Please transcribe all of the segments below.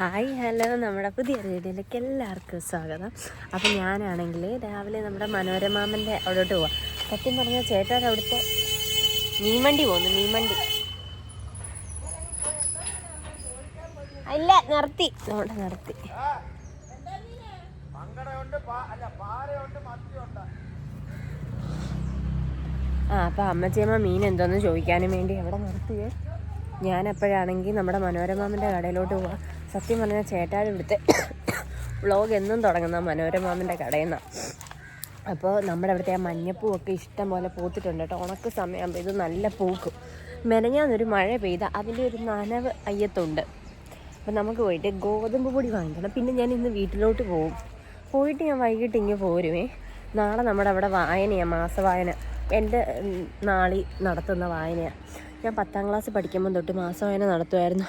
Hi hello. നമ്മുടെ പുതിയ വീഡിയോയിലേക്ക് എല്ലാവർക്കും സ്വാഗതം. അപ്പം ഞാനാണെങ്കിൽ രാവിലെ നമ്മുടെ മനോരമാമന്റെ അവിടോട്ട് പോവാം. സത്യം പറഞ്ഞാൽ ചേട്ടാൻ അവിടുത്തെ മീൻവണ്ടി പോകുന്നു മീൻവണ്ടി. അല്ല നിർത്തി. നമ്മുടെ നിർത്തി. ആ അപ്പം അമ്മച്ചിയമ്മ മീൻ എന്തോന്ന് ചോദിക്കാനും വേണ്ടി അവിടെ നിർത്തിയേ. ഞാനപ്പോഴാണെങ്കിൽ നമ്മുടെ മനോരമാമന്റെ കടയിലോട്ട് പോവാം. സത്യം പറഞ്ഞാൽ ചേട്ടാൻ ഇവിടുത്തെ വ്ളോഗ് എന്നും തുടങ്ങുന്ന മനോരമാമിന്റെ കടയിൽ നിന്നാണ് അപ്പോൾ നമ്മുടെ അവിടുത്തെ ആ മഞ്ഞപ്പൂവൊക്കെ ഇഷ്ടം പോലെ പൂത്തിട്ടുണ്ട് കേട്ടോ. ഉണക്ക് സമയമാകുമ്പോൾ ഇത് നല്ല പൂക്കും. മെനഞ്ഞാന്നൊരു മഴ പെയ്ത അതിന്റെ ഒരു നനവ് അയ്യത്തുണ്ട്. അപ്പം നമുക്ക് പോയിട്ട് ഗോതമ്പ് പൊടി വാങ്ങിക്കണം പിന്നെ ഞാൻ ഇന്ന് വീട്ടിലോട്ട് പോകും പോയിട്ട് ഞാൻ വൈകിട്ട് ഇങ്ങ് പോരുമേ നാളെ നമ്മുടെ അവിടെ വായനയാണ് മാസവായന. എന്റെ നാളി നടത്തുന്ന വായനയാണ് ഞാൻ പത്താം ക്ലാസ് പഠിക്കുമ്പോൾ തൊട്ട് മാസവായന നടത്തുമായിരുന്നു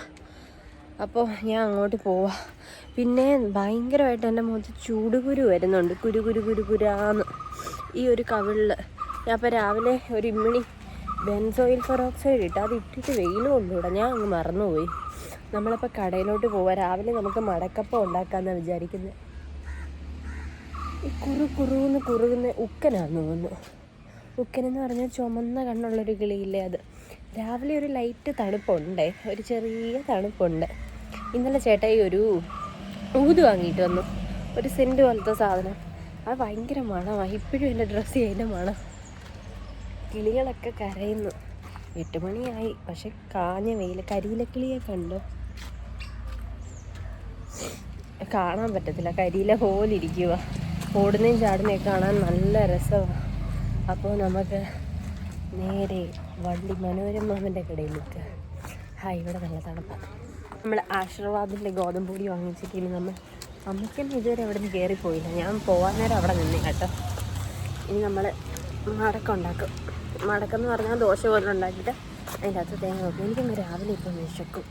അപ്പോൾ ഞാൻ അങ്ങോട്ട് പോവാം. പിന്നെ ഭയങ്കരമായിട്ട് എന്റെ മുഖത്ത് ചൂടുകുരു വരുന്നുണ്ട്. കുരു കുരു കുരു കുരാന്ന്. ഈ ഒരു കവിളിൽ ഞാൻ അപ്പോൾ രാവിലെ ഒരു ഇമ്മിണി ബെൻസോയിൽ ഫെറോക്സൈഡ് ഇട്ട് അത് ഇട്ടിട്ട് വെയിലും കൊണ്ടുവിടാ. ഞാൻ അങ്ങ് മറന്നുപോയി. നമ്മളപ്പോൾ കടയിലോട്ട് പോവാം. രാവിലെ നമുക്ക് മടക്കപ്പം ഉണ്ടാക്കാമെന്നാണ് വിചാരിക്കുന്നത് ഈ കുറു കുറുന്ന് കുറുകുന്ന ഉക്കനാന്ന് തോന്നുന്നു. ഉക്കനെന്ന് പറഞ്ഞാൽ ചുമന്ന കണ്ണുള്ളൊരു കിളിയില്ലേ അത്. രാവിലെ ഒരു ലൈറ്റ് തണുപ്പുണ്ട്. ഒരു ചെറിയ തണുപ്പുണ്ട്. ഇന്നലെ ചേട്ടായി ഒരു ഊത് വാങ്ങിയിട്ട് വന്നു. ഒരു സെന്റ് പോലത്തെ സാധനം. അത് ഭയങ്കര മണമാണ് ഇപ്പോഴും എന്റെ ഡ്രസ്സ് അതിന്റെ മണം. കിളികളൊക്കെ കരയുന്നു. എട്ട് മണിയായി. പക്ഷെ കാഞ്ഞ വെയിൽ കരിയിലക്കിളിയെ കണ്ടു. കാണാൻ പറ്റത്തില്ല. കരിയില പോലെ ഇരിക്കുക ഓടുന്നതും ചാടുന്നതൊക്കെ കാണാൻ നല്ല രസമാണ് അപ്പോൾ നമുക്ക് നേരെ വണ്ടി മനോരമാമന്റെ കടയിലേക്ക് ഹായ് ഇവിടെ നല്ല തണുപ്പാണ് നമ്മൾ ആശീർവാദിന്റെ ഗോതമ്പ് പൊടി വാങ്ങിച്ചിട്ട് നമ്മൾ. അമ്മയ്ക്കൊന്നും ഇതുവരെ അവിടെ നിന്ന് കയറിപ്പോയില്ല ഞാൻ പോകാൻ നേരം അവിടെ നിന്നേ കേട്ടോ. ഇനി നമ്മൾ മടക്കം ഉണ്ടാക്കും. മടക്കം എന്ന് പറഞ്ഞാൽ ദോശ പോലെ ഉണ്ടാക്കിയിട്ട് അതിന്റെ അകത്ത് തേങ്ങ വെക്കും. എനിക്കങ്ങ് രാവിലെ ഇപ്പം വിശക്കും.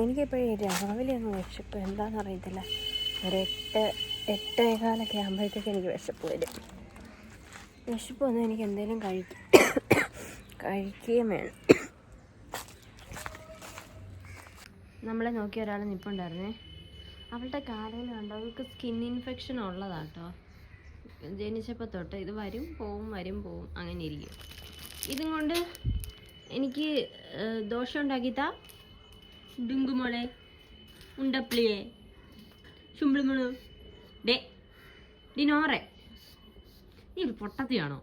എനിക്കിപ്പോഴേ രാവിലെ അങ്ങ് വിശപ്പ്. എന്താണെന്ന് അറിയത്തില്ല. ഒരു എട്ട് എട്ടേകാലൊക്കെ ആകുമ്പോഴത്തേക്ക് എനിക്ക് വിശപ്പ് വരും. വിശപ്പ് വന്നാൽ എനിക്ക് എന്തെങ്കിലും കഴിക്കും കഴിക്കുകയും വേണം. നമ്മളെ നോക്കിയ ഒരാൾ നിൽപ്പുണ്ടായിരുന്നേ അവളുടെ കാലയിൽ കണ്ടോ? അവൾക്ക് സ്കിൻ ഇൻഫെക്ഷൻ ഉള്ളതാട്ടോ. ജനിച്ചപ്പോൾ തൊട്ട് ഇത് വരും പോവും വരും പോവും അങ്ങനെ ഇരിക്കും. ഇതും കൊണ്ട് എനിക്ക് ദോഷം ഉണ്ടാക്കിത്താ. ഡുങ്കുമോളെ ഉണ്ടപ്പിളിയെ ചുമ്പിളിമുളു ഡേ ഡിനോറെ നീ ഒരു പൊട്ടത്തിയാണോ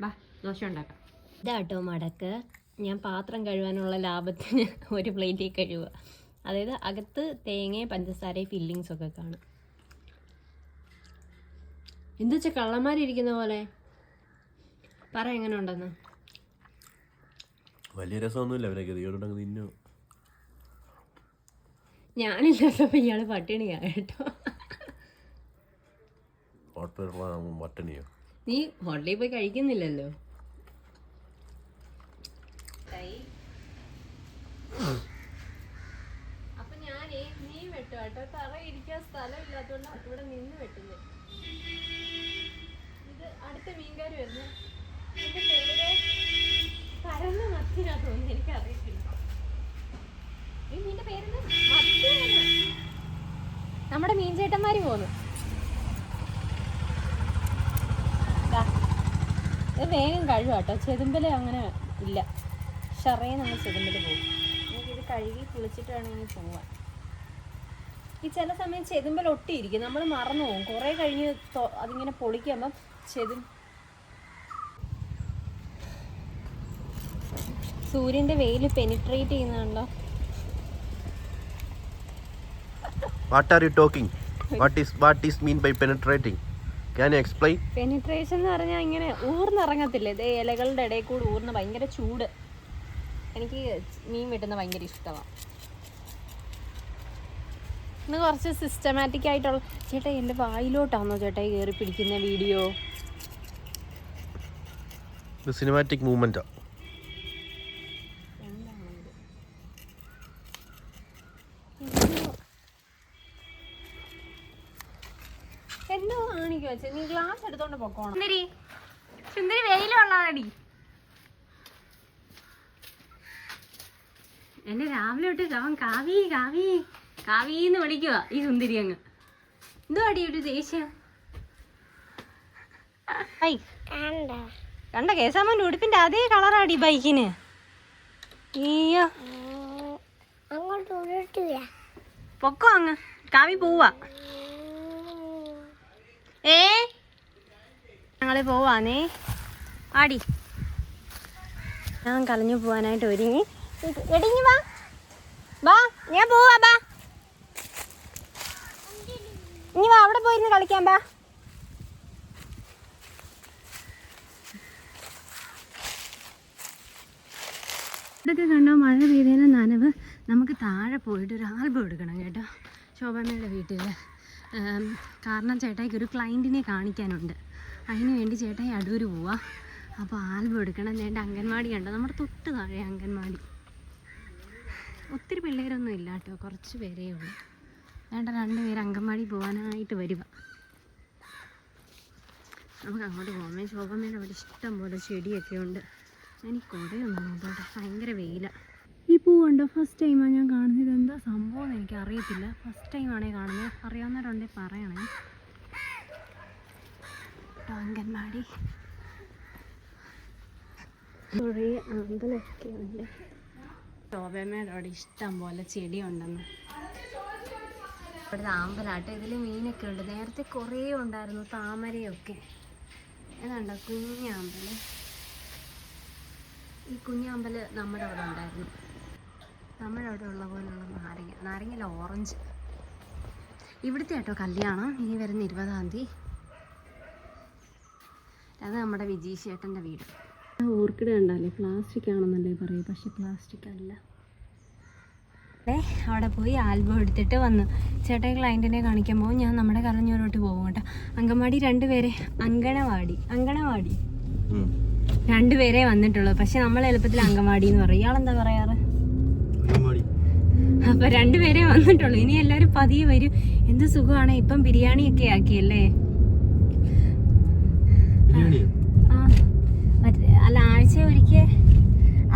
ബാ ദോശ ഉണ്ടാക്കാം. ഇതാട്ടോ മടക്ക്. ഞാൻ പാത്രം കഴുകാനുള്ള ലാഭത്തിന് ഒരു പ്ലേറ്റിൽ കഴുകുക. അതായത് അകത്ത് തേങ്ങയും പഞ്ചസാരയും ഫില്ലിങ്സ് ഒക്കെ കാണും. എന്തു വെച്ചാൽ കള്ളന്മാരിയ്ക്കുന്ന പോലെ? പറ എങ്ങനെ ഉണ്ടെന്ന്? വലിയ രസമൊന്നുമില്ല അവരെ ഗതിയോടുണ്ടെങ്കിൽ നിന്നു ഞാനില്ലാത്തപ്പോൾ ഇയാൾ പട്ടിണിയാ കേട്ടോ. മട്ടണിയോ നീ ഹോട്ടലിൽ പോയി കഴിക്കുന്നില്ലല്ലോ. ഇത് അടുത്ത പേര് തോന്നുന്നു എനിക്ക്. നമ്മുടെ മീൻ ചേട്ടന്മാര് പോന്നു വേഗം കഴുകാട്ടോ. കേട്ടോ ചെതുമ്പൽ അങ്ങനെ ഇല്ല. ഷറേ നമ്മൾ ചെതുമ്പൽ പോകും കഴുകി കുളിച്ചിട്ട് വേണം ഇനി പോവാൻ ഈ ചില സമയം ചെതുമ്പൽ ഒട്ടിയിരിക്കും. നമ്മൾ മറന്നു പോകും. കുറേ കഴിഞ്ഞ് അതിങ്ങനെ പൊളിക്കുമ്പം ചെതും സൂര്യന്റെ വെയിൽ പെനിട്രേറ്റ് ചെയ്യുന്നുണ്ടോ? What are you talking what is what is mean by penetrating can you explain penetration എന്ന് പറഞ്ഞാൽ ഇങ്ങനെ ഊർന്നിറങ്ങത്തില്ലേ? ഇലകളുടെ ഇടയിൽ കൂടി ഊർന്ന് ഭയങ്കര ചൂട്. എനിക്ക് മീൻ വെട്ടുന്ന ഭയങ്കര ഇഷ്ടമാണ് ഇന്ന് കുറച്ച് സിസ്റ്റമാറ്റിക് ആയിട്ടുള്ള ചേട്ടാ എന്റെ വായിലോട്ടാണോ ചേട്ടാ കയറി പിടിക്കുന്ന വീഡിയോ? സിനിമാറ്റിക് മൂവ്മെന്റ് എന്തോ കാണിക്കുക വെച്ചേ നീ ഗ്ലാസ് എടുത്തോണ്ട് പൊക്കോണം. സുന്ദരി സുന്ദരി വെയിലുള്ളതാടി. എന്നെ രാവിലെ തൊട്ട് അവൻ കാവി കാവി കാവീന്ന് വിളിക്കുക ഈ സുന്ദരി അങ്ങ്. എന്തോ അടി ഒരു ദേഷ്യം? കണ്ട? കേസാമന്റെ ഉടുപ്പിന്റെ അതേ കളറാടി ബൈക്കിന്. അയ്യോ. പൊക്കോ അങ്ങ്. കാവി പോവാ. ഏ? ഞങ്ങൾ പോവാന്നേ. ആടി. ഞാൻ കളഞ്ഞു പോവാനായിട്ട് ഒരുങ്ങി. എടിഞ്ഞു വാ. വാ ഞാൻ പോവാ ബാ. ഇനി വാ അവിടെ പോയിരുന്ന് കളിക്കാൻ ബാ. ഇതൊക്കെ കണ്ടോ മഴ പെയ്തതിന് നനവ്. നമുക്ക് താഴെ പോയിട്ട് ഒരു ആൽബം എടുക്കണം കേട്ടോ ശോഭമ്മയുടെ വീട്ടിൽ കാരണം ചേട്ടായിക്ക് ഒരു ക്ലയന്റിനെ കാണിക്കാനുണ്ട്. അതിന് വേണ്ടി ചേട്ടായി അടൂർ പോവാം. അപ്പോൾ ആൽബം എടുക്കണം വേണ്ട അംഗൻവാടി കണ്ടോ നമ്മുടെ തൊട്ട് താഴെ അംഗൻവാടി. ഒത്തിരി പിള്ളേരൊന്നും ഇല്ല കേട്ടോ കുറച്ച് പേരേ ഉള്ളൂ. വേണ്ട രണ്ട് പേര് അംഗൻവാടി പോകാനായിട്ട് വരിക നമുക്ക് അങ്ങോട്ട് പോകാമേ ശോഭമ്മയുടെ അവിടെ ഇഷ്ടം പോലെ ചെടിയൊക്കെ ഉണ്ട്. എനിക്ക് കുടയൊന്നും നോക്കട്ടെ ഭയങ്കര വെയില. ഈ പൂ കണ്ടോ? ഫസ്റ്റ് ടൈമാണ് ഞാൻ കാണുന്നത്. എന്താ സംഭവം എനിക്ക് അറിയത്തില്ല. ഫസ്റ്റ് ടൈമാണേ കാണുന്നത്. അറിയാവുന്നവരുണ്ടെങ്കിൽ പറയണേ. അങ്കൻവാടി അംഗൻവാടി. കുറേ അമ്പലമൊക്കെ ഉണ്ട്. ശോഭമ്മയുടെ അവിടെ ഇഷ്ടം പോലെ ചെടിയുണ്ടെന്ന്. ഇവിടുത്തെ അമ്പലാട്ടോ ഇതിൽ മീനൊക്കെ ഉണ്ട്. നേരത്തെ കുറേ ഉണ്ടായിരുന്നു താമരയൊക്കെ. ഏതാണ്ടോ കുഞ്ഞാമ്പൽ ഈ കുഞ്ഞാമ്പൽ നമ്മുടെ അവിടെ ഉണ്ടായിരുന്നു. നമ്മുടെ അവിടെ ഉള്ള പോലുള്ള നാരങ്ങ. നാരങ്ങയിൽ ഓറഞ്ച്. ഇവിടുത്തെ കേട്ടോ കല്യാണം. ഇനി വരുന്ന ഇരുപതാം തീയതി. അത് നമ്മുടെ വിജയ് ചേട്ടന്റെ വീട്. ഓർക്കിഡ് കണ്ടാലേ പ്ലാസ്റ്റിക് ആണെന്നല്ലേ പറയും. പക്ഷെ പ്ലാസ്റ്റിക് അല്ല. അവിടെ പോയി ആൽബം എടുത്തിട്ട് വന്നു. ചേട്ടായി ക്ലയന്റിനെ കാണിക്കാൻ പോകും. ഞാൻ നമ്മുടെ കറഞ്ഞൂരോട്ട് പോകും കേട്ടോ. അങ്കമാടി രണ്ടുപേരെ. അങ്കണവാടി. അങ്കണവാടി. രണ്ടുപേരെ വന്നിട്ടുള്ളൂ. പക്ഷെ നമ്മൾ എളുപ്പത്തിൽ അങ്കമാടി എന്ന് പറയും. ഇയാളെന്താ പറയാറ്. അപ്പൊ രണ്ടുപേരെ വന്നിട്ടുള്ളൂ. ഇനി എല്ലാവരും പതിയെ വരും. എന്ത് സുഖമാണ്? ഇപ്പം ബിരിയാണി ഒക്കെ ആക്കിയല്ലേ? ബിരിയാണിയോ? ആഴ്ച ഒരിക്കൽ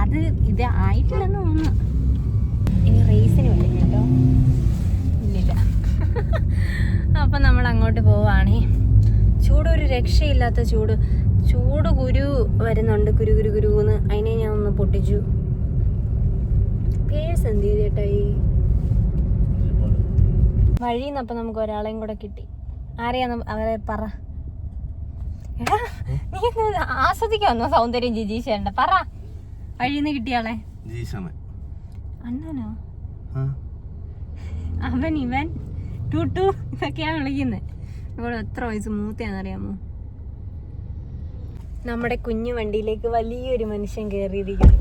അത് ഇത് ആയിട്ടില്ലെന്ന് തോന്നുന്നു. ഇനി റേസിന് വിളിക്കും കേട്ടോ. ഇല്ലില്ല അപ്പൊ നമ്മൾ അങ്ങോട്ട് പോവാണേ. ചൂട് ഒരു രക്ഷയില്ലാത്ത ചൂട്. ചൂട് കുരു വരുന്നുണ്ട് കുരു കുരു കുരു എന്ന്. അതിനെ ഞാൻ ഒന്ന് പൊട്ടിച്ചു. പേഴ്സ് എന്ത് ചെയ്തു ചേട്ടായി വഴിയിൽ നിന്ന് അപ്പം നമുക്ക് ഒരാളെയും കൂടെ കിട്ടി. ആരെയാന്ന് അവരെ പറ. നീ ഇന്ന് ആസ്വദിക്കാന്നോ സൗന്ദര്യം ജിജീഷേണ്ട പറ. വഴിന്ന് കിട്ടിയാളെ. അണ്ണനോ. അവൻ ഇവൻ ടൂട്ടു ഇതൊക്കെയാണ് വിളിക്കുന്നത് ഇവിടെ എത്ര വയസ്സ് മൂത്തയാണെന്നറിയാമോ? നമ്മുടെ കുഞ്ഞു വണ്ടിയിലേക്ക് വലിയൊരു മനുഷ്യൻ കയറിയിരിക്കുന്നു.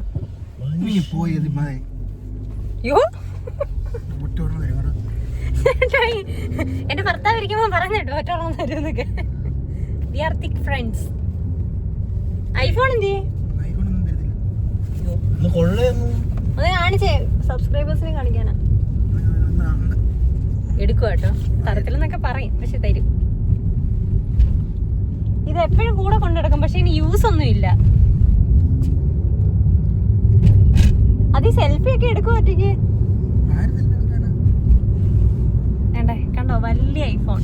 എന്റെ ഭർത്താവ് ഇരിക്കുമ്പോ പറഞ്ഞിട്ടോ ഒറ്റോളം തരുന്നൊക്കെ we are thick friends iPhone എന്ത്. ഒന്ന് കാണിച്ചേ സബ്സ്ക്രൈബേഴ്സിനെ കാണിക്കാനാ. എടുക്കുക കേട്ടോ. തരത്തിലെന്നൊക്കെ പറയും പക്ഷെ തരും. ഇത് എപ്പോഴും കൂടെ കൊണ്ടുനടക്കും പക്ഷെ ഇനി യൂസ് ഒന്നും ഇല്ല. അത് ഈ സെൽഫി ഒക്കെ എടുക്കും ഒറ്റയ്ക്ക്? വേണ്ടേ കണ്ടോ വലിയ ഐഫോൺ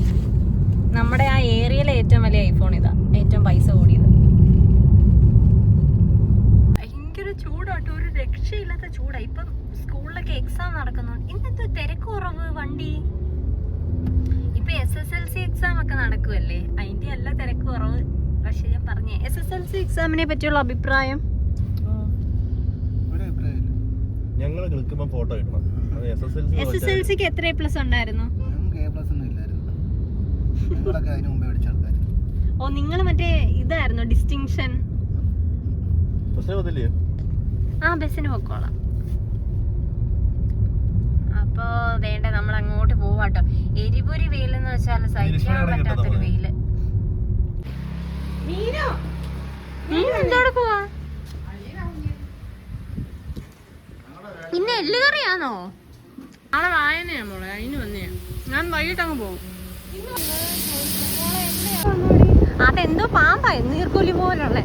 നമ്മുടെ ആ ഏരിയയിലെ ഏറ്റവും വലിയ ഐഫോൺ ഇതാ. ഏറ്റവും പൈസ കൂടിയത്. ഭയങ്കര ചൂടാട്ടോ. ഒരു രക്ഷയില്ലാത്ത ചൂടാ. ഇപ്പം സ്കൂളിലൊക്കെ എക്സാം നടക്കുന്നു. ഇന്നത്തെ തിരക്ക് കുറവ് വണ്ടി. ഇപ്പൊ S S L C exam ഒക്കെ നടക്കുമല്ലേ അതിന്റെ അല്ല തിരക്ക് കുറവ്. പക്ഷെ ഞാൻ പറഞ്ഞേ എസ് എസ് എൽ സി എക്സാമിനെ പറ്റിയുള്ള അഭിപ്രായം? ഞങ്ങൾ ഫോട്ടോ കിട്ടണം എസ് എസ് എൽ സിക്ക് എത്ര പ്ലസ് ഉണ്ടായിരുന്നു? ഞങ്ങളൊക്കെ അതിന് മുമ്പേ പഠിച്ച ആൾക്കാർ ഓ നിങ്ങൾ മറ്റേ ഇതായിരുന്നു? ഡിസ്റ്റിങ്ഷൻ പക്ഷേ അതില്ലേ ആ ബസ്സിന് പൊക്കോളാം. അപ്പോ വേണ്ട നമ്മൾ അങ്ങോട്ട് പോവാട്ടോ. എരിപൊരി വെയിലെന്ന് വെച്ചാൽ സഹിക്കാൻ പറ്റാത്തൊരു? വെയിൽ. പോവാ? പിന്നെ എല്ലുകറിയാണോ നാളെ വായനയാ മോളെ അതിന് വന്നെയാ. ഞാൻ വൈകിട്ട് അങ്ങ് പോകും. അതെന്തോ പാമ്പാ നീർക്കൊല്ലി പോലുള്ള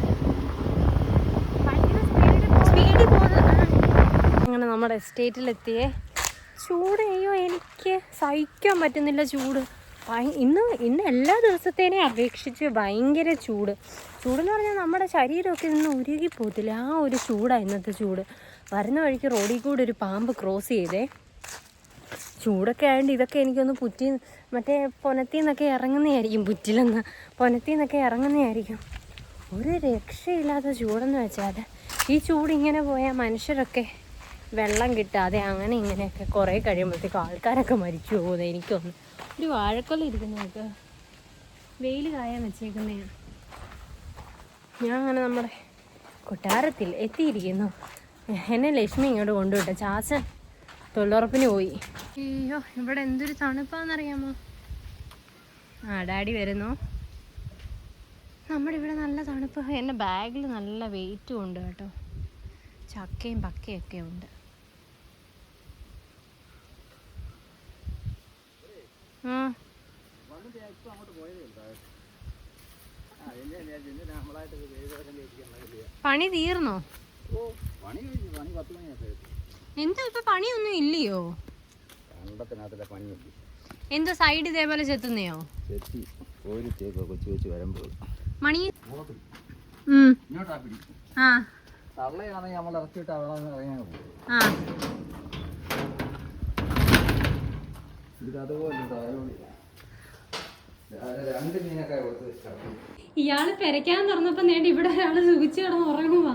സ്പീഡിൽ അങ്ങനെ നമ്മുടെ എസ്റ്റേറ്റിലെത്തിയേ. ചൂട് അയ്യോ എനിക്ക് സഹിക്കാൻ പറ്റുന്നില്ല ചൂട്. ഇന്ന് ഇന്ന് എല്ലാ ദിവസത്തേനെ അപേക്ഷിച്ച് ഭയങ്കര ചൂട്. ചൂടെന്ന് പറഞ്ഞാൽ നമ്മുടെ ശരീരമൊക്കെ ഇന്ന് ഉരുകി പോകത്തില്ല. ആ ഒരു ചൂടാണ് ഇന്നത്തെ ചൂട്. വരുന്ന വഴിക്ക് റോഡിൽ കൂടെ ഒരു പാമ്പ് ക്രോസ് ചെയ്തേ. ചൂടൊക്കെ ആയതുകൊണ്ട് ഇതൊക്കെ എനിക്കൊന്ന് പുറ്റി മറ്റേ പുനത്തിൽ നിന്നൊക്കെ ഇറങ്ങുന്നതായിരിക്കും പുറ്റിലെന്ന്. പുനത്തിൽ നിന്നൊക്കെ ഇറങ്ങുന്നതായിരിക്കും ഒരു രക്ഷയില്ലാത്ത ചൂടെന്ന് വെച്ചാൽ ഈ ചൂട് ഇങ്ങനെ പോയാൽ മനുഷ്യരൊക്കെ വെള്ളം കിട്ടാതെ അങ്ങനെ ഇങ്ങനെയൊക്കെ കുറേ കഴിയുമ്പോഴത്തേക്കും ആൾക്കാരൊക്കെ മരിച്ചു പോകുന്നത് എനിക്കൊന്ന്. ഒരു വാഴക്കൊല ഇരിക്കുന്നതൊക്കെ വെയിൽ കായാൻ വെച്ചേക്കുന്നതാണ് ഞാൻ അങ്ങനെ നമ്മുടെ കൊട്ടാരത്തിൽ എത്തിയിരിക്കുന്നു. എന്നെ ലക്ഷ്മി ഇങ്ങോട്ട് കൊണ്ടുവിട്ട. ചാച്ചൻ തൊഴിലുറപ്പിന് പോയി. അയ്യോ ഇവിടെ എന്തൊരു തണുപ്പാന്നറിയാമോ? ആ ഡാഡി വരുന്നു. നമ്മുടെ ഇവിടെ നല്ല തണുപ്പ്. എന്റെ ബാഗിൽ നല്ല വെയിറ്റും ഉണ്ട് കേട്ടോ. ചക്കയും പക്കയൊക്കെ ഉണ്ട്. ആ. പണി തീർന്നോ? എന്താ ഇപ്പൊ പണിയൊന്നും ഇല്ലയോ? കണ്ടത്തിനകത്തിലെ പണിയുണ്ട് എന്തോ സൈഡ് ഇതേപോലെ ചെത്തുന്നയോ? ചെത്തി കോരിത്തേക്കോ കൊച്ചു കൊച്ചു വരുമ്പോൾ മണി ആ. തള്ളയാണെങ്കിൽ നമ്മൾ ഇറച്ചിട്ട് അവിടെ ഇറങ്ങാൻ ആ. ഇത് അതുപോലെ രണ്ട് മീനൊക്കെ കൊടുത്ത് വെച്ചാൽ ഇയാൾ പെരയ്ക്കാൻ തുറന്നപ്പോ നേടി ഇവിടെ ഒരാൾ സുഖിച്ച് കിടന്ന് ഉറങ്ങുവാ.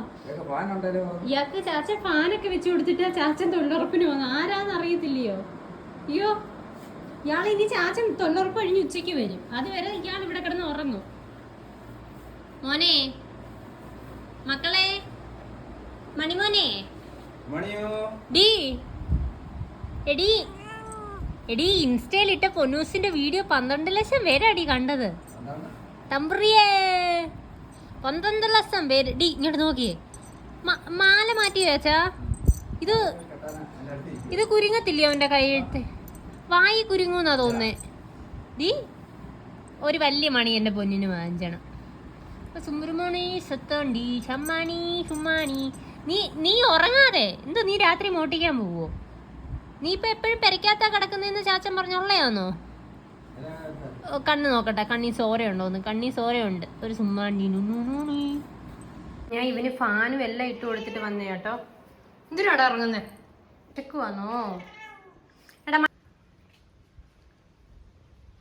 ഇയാൾക്ക് ചാച്ച ഫാനൊക്കെ വെച്ച് കൊടുത്തിട്ട് ചാച്ചൻ തൊഴിലുറപ്പിന് വന്നു. ആരാന്ന് അറിയത്തില്ലയോ? അയ്യോ ഇയാൾ ഇനി ചാച്ചൻ തൊഴിലുറപ്പ് കഴിഞ്ഞ് ഉച്ചയ്ക്ക് വരും. അതുവരെ ഇയാൾ ഇവിടെ കിടന്ന് ഉറങ്ങും. മോനെ മക്കളെ മണിമോനെ. മണിയോ? ഡി എടി. എടി ഇൻസ്റ്റയിലിട്ട പൊന്നൂസിന്റെ വീഡിയോ പന്ത്രണ്ട് ലക്ഷം പേരാടി കണ്ടത്. തമ്പ്രിയേ പന്ത്രണ്ട് ലക്ഷം പേര്. ഡി ഇങ്ങോട്ട് നോക്കിയേ. മാല മാറ്റി വെച്ചാ ഇത് ഇത് കുരുങ്ങത്തില്ലേ അവന്റെ കൈയെഴുത്ത്? വായി കുരുങ്ങൂന്നാ തോന്നേ ഡി ഒരു വലിയ മണി എന്റെ പൊന്നിന് വാങ്ങിച്ചണം അപ്പൊ സുമ്രുമോണി സത്തോണ്ടി ചമ്മാണി ചുമ്മാണി. നീ നീ ഉറങ്ങാതെ എന്തോ നീ രാത്രി മോട്ടിക്കാൻ പോവോ? നീ ഇപ്പൊ എപ്പോഴും പെരക്കാത്ത കിടക്കുന്നതെന്ന് ചാച്ചൻ പറഞ്ഞു ഓ, കണ്ണ് നോക്കട്ടെ. കണ്ണി സോരയുണ്ടോന്ന്. കണ്ണി സോരയുണ്ട്. ഒരു നുണുണുണി. ഞാൻ ഇവന് ഫാനും എല്ലാം ഇട്ട് കൊടുത്തിട്ട് വന്നേ കേട്ടോ. എന്തിനാടാ ഇറങ്ങുന്നേ? വന്നോ എടാ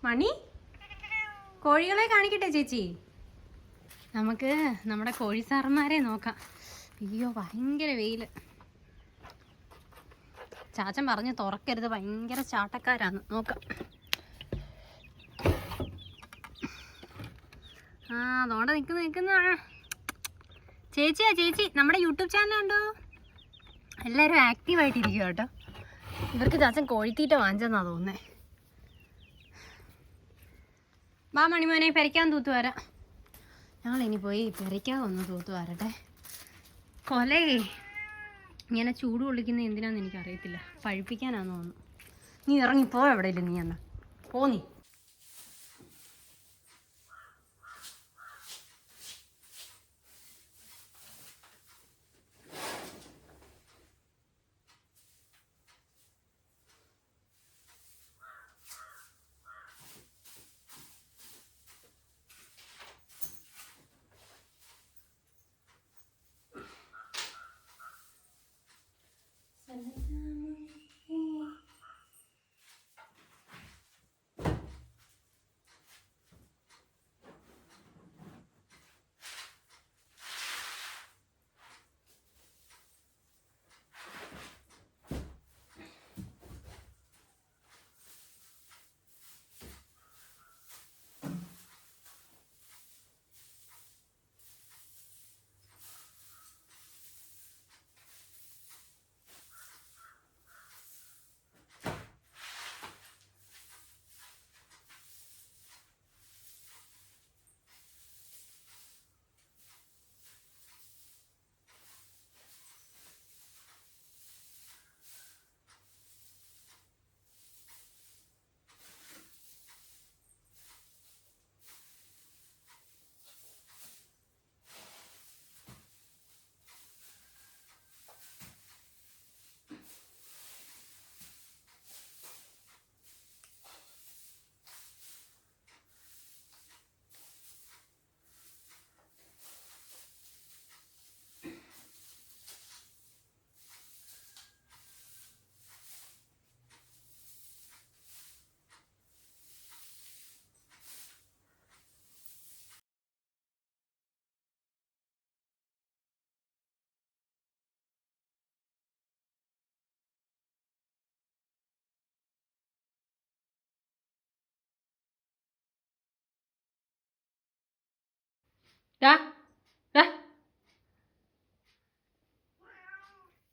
മണി? കോഴികളെ കാണിക്കട്ടെ ചേച്ചി. നമുക്ക് നമ്മുടെ കോഴി സാറന്മാരെ നോക്കാം. അയ്യോ ഭയങ്കര വെയിൽ. ചാച്ചൻ പറഞ്ഞ് തുറക്കരുത്. ഭയങ്കര ചാട്ടക്കാരാണ്. നോക്കാം. ആ അതോടെ നിൽക്കുന്ന നിൽക്കുന്ന ചേച്ചിയാ ചേച്ചി നമ്മുടെ യൂട്യൂബ് ചാനൽ ഉണ്ടോ? എല്ലാവരും ആക്റ്റീവായിട്ടിരിക്കുക കേട്ടോ. ഇവർക്ക് ചാച്ചൻ കോഴിത്തീറ്റ വാങ്ങിച്ചെന്നാ തോന്നേ വാ മണിമോനെ പെരയ്ക്കാൻ തൂത്ത് വരാം. ഞങ്ങളിനി പോയി പെരയ്ക്കാൻ ഒന്ന് തൂത്ത് വരട്ടെ. കൊലേ. ഇങ്ങനെ ചൂട് കൊള്ളിക്കുന്നത് എന്തിനാന്ന് എനിക്കറിയത്തില്ല. പഴുപ്പിക്കാനാന്ന് തോന്നുന്നു. നീ ഇറങ്ങിപ്പോ എവിടെയില്ല നീ എന്നാ. പോ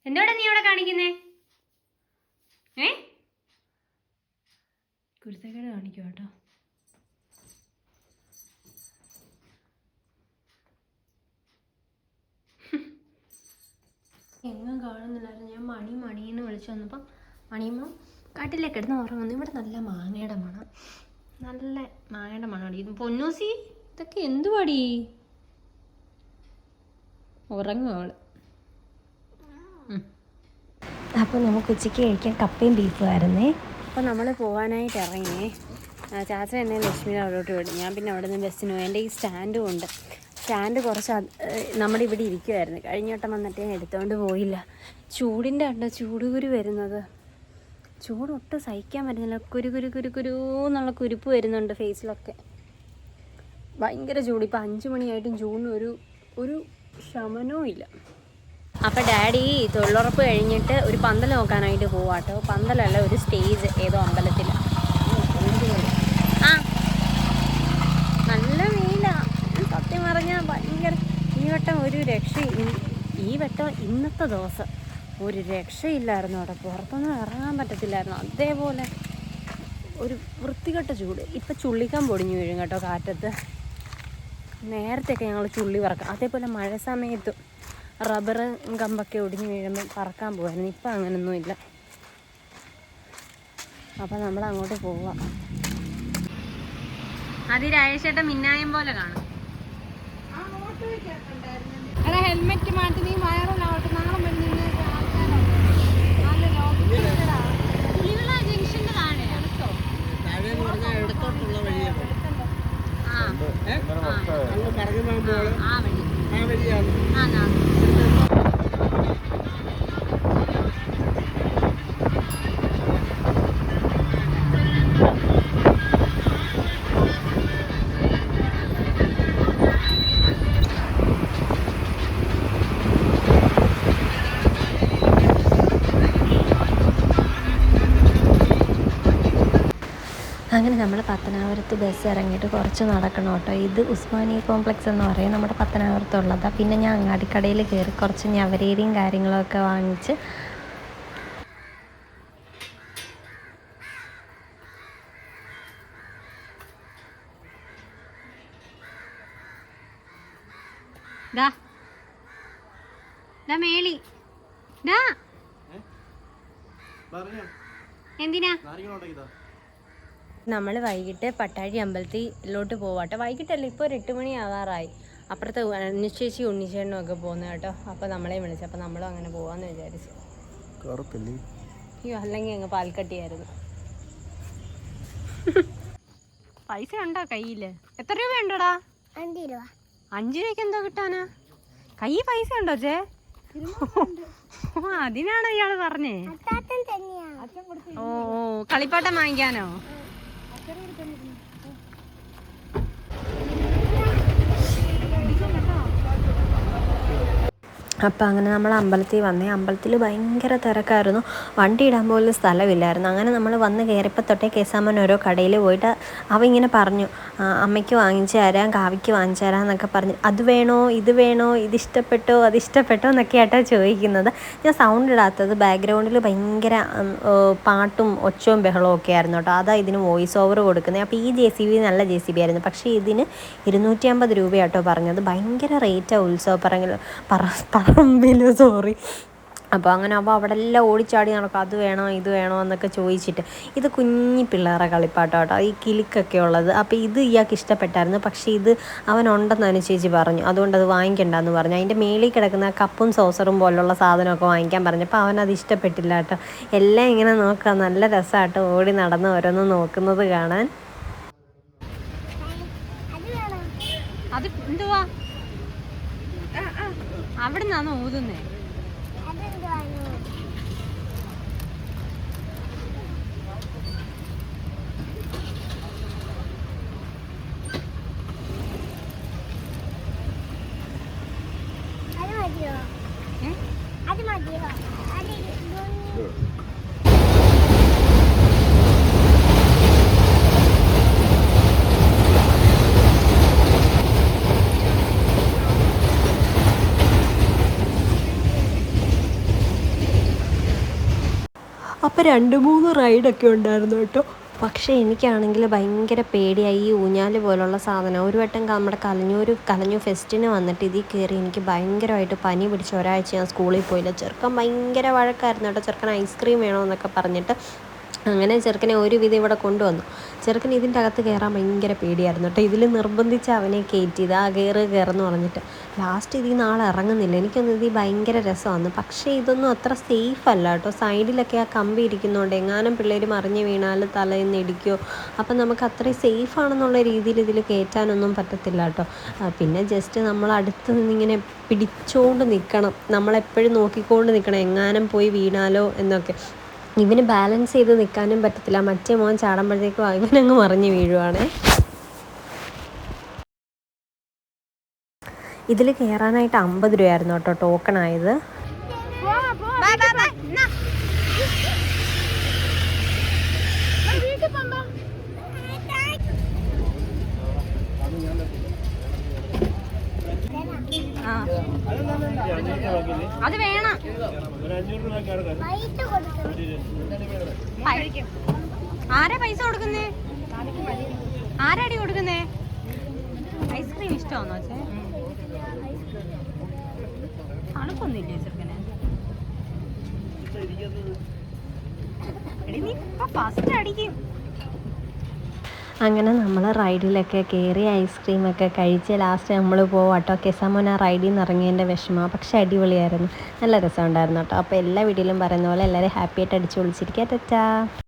എന്തോടാ നീ ഇവിടെ കാണിക്കുന്നേ? ഏ? കുരുത്തക്കേട് കാണിക്കും കേട്ടോ. എങ്ങും കാണുന്നില്ലായിരുന്നു. ഞാൻ മണി മണി എന്ന് വിളിച്ചു വന്നപ്പം മണിയമ്മ കാട്ടിലേക്ക് കിടന്ന് ഉറങ്ങുന്നു. ഇവിടെ നല്ല മാങ്ങയുടെ മണം. നല്ല മാങ്ങയുടെ മണം ഇത് പൊന്നൂസി ഇതൊക്കെ എന്തുവാടി? ഉറങ്ങും അവൾ അപ്പോൾ നമുക്ക് ഉച്ചയ്ക്ക് കഴിക്കാൻ കപ്പയും ബീഫും ആയിരുന്നേ. അപ്പോൾ നമ്മൾ പോകാനായിട്ട് ഇറങ്ങിയേ ചാച്ച എന്നെ ലക്ഷ്മിയുടെ അവിടോട്ട് വിടും. ഞാൻ പിന്നെ അവിടെ നിന്ന് ബസ്സിന് പോയി. എന്റെ ഈ സ്റ്റാൻഡും ഉണ്ട്. സ്റ്റാൻഡ് കുറച്ച് നമ്മുടെ ഇവിടെ ഇരിക്കുമായിരുന്നു കഴിഞ്ഞ വട്ടം വന്നിട്ട് ഞാൻ എടുത്തുകൊണ്ട് പോയില്ല. ചൂടിന്റെ ഉണ്ട് ചൂടുകുരു വരുന്നത്. ചൂടൊട്ട് സഹിക്കാൻ പറ്റുന്നില്ല. കുരു കുരു കുരു കുരു എന്നുള്ള കുരുപ്പ് വരുന്നുണ്ട് ഫേസിലൊക്കെ ഭയങ്കര ചൂട്. ഇപ്പം അഞ്ച് മണിയായിട്ടും ചൂടിന് ഒരു ഒരു ശമനവും ഇല്ല അപ്പം ഡാഡി തൊഴിലുറപ്പ് കഴിഞ്ഞിട്ട് ഒരു പന്തൽ നോക്കാനായിട്ട് പോവാട്ടോ പന്തലല്ല ഒരു സ്റ്റേജ്. ഏതോ അമ്പലത്തിൽ ആ. നല്ല വെയിലാ. സത്യം പറഞ്ഞാൽ ഭയങ്കര ഈ വട്ടം ഒരു രക്ഷ ഈ വട്ടം ഇന്നത്തെ ദിവസം ഒരു രക്ഷയില്ലായിരുന്നു അവിടെ. പുറത്തൊന്നും ഇറങ്ങാൻ പറ്റത്തില്ലായിരുന്നു. അതേപോലെ ഒരു വൃത്തികെട്ട ചൂട്. ഇപ്പം ചുള്ളിക്കാൻ പൊടിഞ്ഞു വീഴും കേട്ടോ കാറ്റത്ത്. നേരത്തെയൊക്കെ ഞങ്ങൾ ചുള്ളി പറക്കാം അതേപോലെ മഴ സമയത്തും റബ്ബർ കമ്പൊക്കെ ഒടിഞ്ഞു വീഴുമ്പോൾ പറക്കാൻ പോകുമായിരുന്നു ഇപ്പം അങ്ങനൊന്നും ഇല്ല അപ്പം നമ്മൾ അങ്ങോട്ട് പോവാം. അത് രാജേഷേട്ടൻ മിന്നായം പോലെ കാണും. ഹെൽമെറ്റ് മാറ്റി നീ വയറിലാവട്ടെ നാളെ താഴെ വഴി. ആ നാ. നമ്മൾ പത്തനാപുരത്ത് ബസ് ഇറങ്ങിയിട്ട് കുറച്ച് നടക്കണം കേട്ടോ. ഇത് ഉസ്മാനി കോംപ്ലക്സ് എന്ന് പറയും നമ്മുടെ പത്തനാപുരത്തുള്ളതാണ് പിന്നെ ഞാൻ അങ്ങാടിക്കടയിൽ കയറി കുറച്ച് ഞവരേരിയും കാര്യങ്ങളൊക്കെ വാങ്ങിച്ച് ദാ. ദാ മേളി. ദാ. എന്തിനാ? നമ്മൾ വൈകിട്ട് പട്ടാഴി അമ്പലത്തിലോട്ട് പോവാട്ടെ. വൈകിട്ടല്ല? ഇപ്പോൾ ഒരു എട്ട് മണി ആവാറായി അപ്പുറത്തെ ഉണ്ണിച്ചേച്ചി ഉണ്ണിച്ചേട്ടനും ഒക്കെ പോകുന്നത് കേട്ടോ. അപ്പോൾ നമ്മളെ വിളിച്ചു അപ്പോൾ നമ്മളും അങ്ങനെ പോവാന്ന് വിചാരിച്ചു. അയ്യോ അല്ലെങ്കിൽ അങ്ങ് പാൽക്കട്ടിയായിരുന്നു. പൈസ ഉണ്ടോ കയ്യിൽ എത്ര രൂപ ഉണ്ടോടാ? അഞ്ച് രൂപ. അഞ്ച് രൂപയ്ക്ക് എന്തോ കിട്ടാനാ? കൈ പൈസ ഉണ്ടോ ചേ? ഓ അതിനാണോ ഇയാൾ പറഞ്ഞേ. ഓ കളിപ്പാട്ടം ഓ ഓ കളിപ്പാട്ടം വാങ്ങിക്കാനോ അപ്പോൾ അങ്ങനെ നമ്മൾ അമ്പലത്തിൽ വന്നേ. അമ്പലത്തിൽ ഭയങ്കര തിരക്കായിരുന്നു. വണ്ടി ഇടാൻ പോലും സ്ഥലമില്ലായിരുന്നു. അങ്ങനെ നമ്മൾ വന്ന് കയറിയപ്പോൾ തൊട്ടേ കേസാമൻ ഓരോ കടയിൽ പോയിട്ട് അവ ഇങ്ങനെ പറഞ്ഞു അമ്മയ്ക്ക് വാങ്ങിച്ചു തരാം കാവിക്ക് വാങ്ങിച്ചു തരാം എന്നൊക്കെ പറഞ്ഞു. അത് വേണോ? ഇത് വേണോ? ഇത് ഇഷ്ടപ്പെട്ടോ? അത് ഇഷ്ടപ്പെട്ടോ? എന്നൊക്കെ ആയിട്ടാ ചോദിക്കുന്നത്. ഞാൻ സൗണ്ട് ഇടാത്തത് ബാക്ക്ഗ്രൗണ്ടിൽ ഭയങ്കര പാട്ടും ഒച്ചവും ബഹളവും ഒക്കെ ആയിരുന്നു കേട്ടോ. അതാ ഇതിന് വോയിസ് ഓവർ കൊടുക്കുന്നത്. അപ്പോൾ ഈ ജെ സി ബി നല്ല ജെ സി ബി ആയിരുന്നു. പക്ഷേ ഇതിന് ഇരുന്നൂറ്റി അമ്പത് രൂപയാട്ടോ പറഞ്ഞത്. ഭയങ്കര റേറ്റാണ് ഉത്സവ പറങ്ങിൽ പറ പറമ്പിൽ സോറി അപ്പോൾ അങ്ങനെ അപ്പോൾ അവിടെ എല്ലാം ഓടിച്ചാടി നടക്കും. അത് വേണോ ഇത് വേണോ എന്നൊക്കെ ചോദിച്ചിട്ട്. ഇത് കുഞ്ഞി പിള്ളേരെ കളിപ്പാട്ടോ കേട്ടോ ഈ കിലിക്കൊക്കെ ഉള്ളത്. അപ്പോൾ ഇത് ഇയാൾക്ക് ഇഷ്ടപ്പെട്ടായിരുന്നു. പക്ഷേ ഇത് അവനുണ്ടെന്ന് അനുചേച്ചി പറഞ്ഞു. അതുകൊണ്ട് അത് വാങ്ങിക്കണ്ടെന്ന് പറഞ്ഞു. അതിന്റെ മേളിൽ കിടക്കുന്ന കപ്പും സോസറും പോലുള്ള സാധനമൊക്കെ വാങ്ങിക്കാൻ പറഞ്ഞു. പറഞ്ഞപ്പോൾ അവനത് ഇഷ്ടപ്പെട്ടില്ല കേട്ടോ. എല്ലാം ഇങ്ങനെ നോക്കുക. നല്ല രസമാട്ടോ ഓടി നടന്ന് ഓരോന്ന് നോക്കുന്നത് കാണാൻ അത് വേണം അത് എന്തുവാ അവിടെ നിന്നാണ് ഊതുന്നേ? അത് മതിയോ? അത് രണ്ട് മൂന്ന് റൈഡൊക്കെ ഉണ്ടായിരുന്നു കേട്ടോ. പക്ഷേ എനിക്കാണെങ്കിൽ ഭയങ്കര പേടിയായി ഈ ഊഞ്ഞാൽ പോലുള്ള സാധനം. ഒരു വട്ടം നമ്മുടെ കലഞ്ഞൂർ കലഞ്ഞൂർ ഫെസ്റ്റിന് വന്നിട്ട് ഇതിൽ കയറി എനിക്ക് ഭയങ്കരമായിട്ട് പനി പിടിച്ച ഒരാഴ്ച ഞാൻ സ്കൂളിൽ പോയില്ല. ചെറുക്കൻ ഭയങ്കര വഴക്കായിരുന്നു കേട്ടോ. ചെറുക്കൻ ഐസ്ക്രീം വേണമെന്നൊക്കെ പറഞ്ഞിട്ട് അങ്ങനെ ചെറുക്കനെ ഒരുവിധം ഇവിടെ കൊണ്ടുവന്നു. ചെറുക്കൻ ഇതിന്റെ അകത്ത് കയറാൻ ഭയങ്കര പേടിയായിരുന്നു കേട്ടോ. ഇതിൽ നിർബന്ധിച്ച് അവനെ കയറ്റിയത് ആ കയറ് കയറെന്ന് പറഞ്ഞിട്ട്. ലാസ്റ്റ് ഇതിൽ നിന്ന് ആൾ ഇറങ്ങുന്നില്ല. എനിക്കൊന്നും ഇത് ഭയങ്കര രസമാണ്. പക്ഷേ ഇതൊന്നും അത്ര സേഫ് അല്ല കേട്ടോ. സൈഡിലൊക്കെ ആ കമ്പി ഇരിക്കുന്നതുകൊണ്ട് എങ്ങാനും പിള്ളേർ മറിഞ്ഞ് വീണാൽ തലയിൽ ഇടിക്കുമോ അപ്പം നമുക്ക് അത്രയും സേഫ് ആണെന്നുള്ള രീതിയിൽ ഇതിൽ കയറ്റാനൊന്നും പറ്റത്തില്ല കേട്ടോ. പിന്നെ ജസ്റ്റ് നമ്മൾ അടുത്ത് നിന്നിങ്ങനെ പിടിച്ചുകൊണ്ട് നിൽക്കണം നമ്മളെപ്പോഴും നോക്കിക്കൊണ്ട് നിൽക്കണം എങ്ങാനും പോയി വീണാലോ എന്നൊക്കെ. ഇവന് ബാലൻസ് ചെയ്ത് നിൽക്കാനും പറ്റത്തില്ല മറ്റേ മോൻ ചാടുമ്പോഴത്തേക്കും ഇവനങ്ങ് മറിഞ്ഞ് വീഴുവാണേ ഇതിൽ കയറാനായിട്ട് അമ്പത് രൂപയായിരുന്നു കേട്ടോ ടോക്കൺ ആയത് വീട്ടിൽ പോകാം അത് വേണം. ആരാ പൈസ കൊടുക്കുന്നേ? ആരാടി കൊടുക്കുന്നേ? ഐസ്ക്രീം ഇഷ്ടമാണോ ചേ തണുപ്പൊന്നുമില്ലേ ചെറുക്കനെ? നീ ഇപ്പൊ ഫസ്റ്റ് അടിക്കും. അങ്ങനെ നമ്മൾ റൈഡിലൊക്കെ കയറി ഐസ്ക്രീമൊക്കെ കഴിച്ച് ലാസ്റ്റ് നമ്മൾ പോവാട്ടോ ആ റൈഡിൽ നിന്ന് ഇറങ്ങിയതിന്റെ വിഷമം. പക്ഷേ അടിപൊളിയായിരുന്നു. നല്ല രസമുണ്ടായിരുന്നു കേട്ടോ. അപ്പോൾ എല്ലാ വീഡിയോയിലും പറയുന്ന പോലെ എല്ലാവരും ഹാപ്പി ആയിട്ട് അടിച്ചു പൊളിച്ചിരിക്കുക. തെറ്റാ